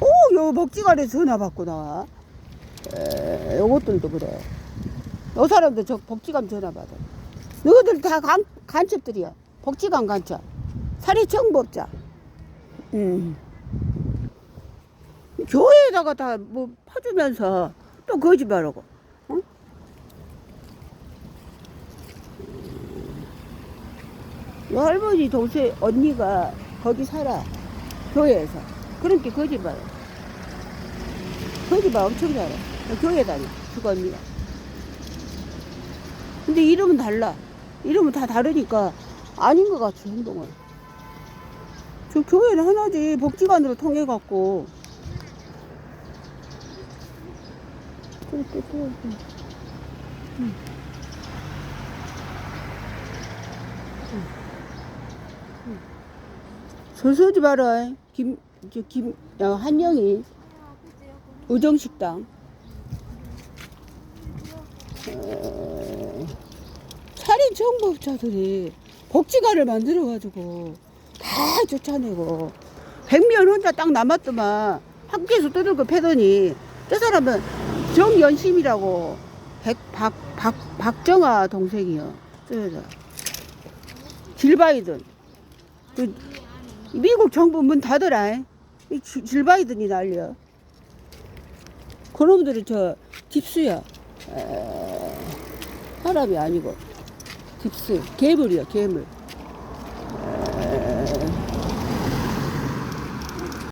오, 요 먹지간에 전화 받고 나와. 에, 요것들도 그래. 요 사람들 저 복지관 전화 받아. 너희들 다 간, 간첩들이야. 복지관 간첩. 사례청법자. 음. 교회에다가 다 뭐 퍼주면서 또 거짓말하고. 응? 음. 할머니 동생 언니가 거기 살아. 교회에서. 그렇게 거짓말. 거짓말 엄청 잘해. 교회. 그 언니가. 근데 이름은 달라. 이름은 다 다르니까 아닌 것 같아, 행동은. 저 교회는 하나지. 복지관으로 통해갖고. 응. 서서지 마라. 김, 저, 김, 야, 한영이. 의정식당. 에, 살인 정법자들이 복지관을 만들어가지고 다 쫓아내고 백면 혼자 딱 남았더만 학교에서 떠들고 패더니 저 사람은 정연심이라고 백, 박, 박, 박정아 동생이요. 저 여자. 질바이든. 그 미국 정부 문 닫으라. 이 질- 질바이든이 난리야. 그놈들이 저 딥스야. 에, 사람이 아니고 딥스. 괴물이야, 괴물.